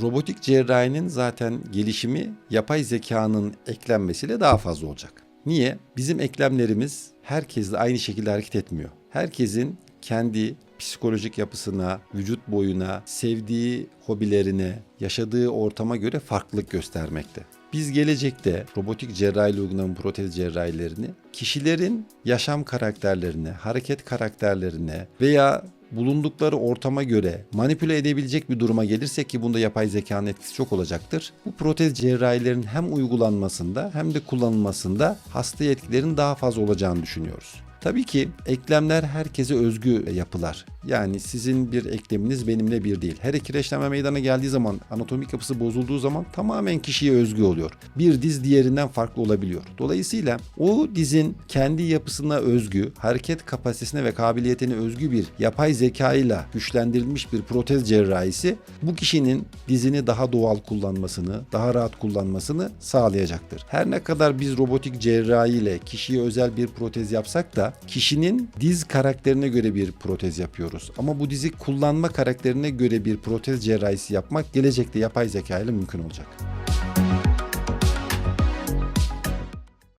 robotik cerrahinin zaten gelişimi yapay zekanın eklenmesiyle daha fazla olacak. Niye? Bizim eklemlerimiz herkesle aynı şekilde hareket etmiyor. Herkesin kendi psikolojik yapısına, vücut boyuna, sevdiği hobilerine, yaşadığı ortama göre farklılık göstermekte. Biz gelecekte robotik cerrahiyle uygulanan protez cerrahilerini kişilerin yaşam karakterlerine, hareket karakterlerine veya bulundukları ortama göre manipüle edebilecek bir duruma gelirsek ki bunda yapay zekanın etkisi çok olacaktır. Bu protez cerrahilerin hem uygulanmasında hem de kullanılmasında hastaya etkilerin daha fazla olacağını düşünüyoruz. Tabii ki eklemler herkese özgü yapılar. Yani sizin bir ekleminiz benimle bir değil. Her kireçlenme meydana geldiği zaman, anatomik yapısı bozulduğu zaman tamamen kişiye özgü oluyor. Bir diz diğerinden farklı olabiliyor. Dolayısıyla o dizin kendi yapısına özgü, hareket kapasitesine ve kabiliyetine özgü bir yapay zeka ile güçlendirilmiş bir protez cerrahisi bu kişinin dizini daha doğal kullanmasını, daha rahat kullanmasını sağlayacaktır. Her ne kadar biz robotik cerrahi ile kişiye özel bir protez yapsak da kişinin diz karakterine göre bir protez yapıyoruz. Ama bu dizi kullanma karakterine göre bir protez cerrahisi yapmak gelecekte yapay zeka ile mümkün olacak.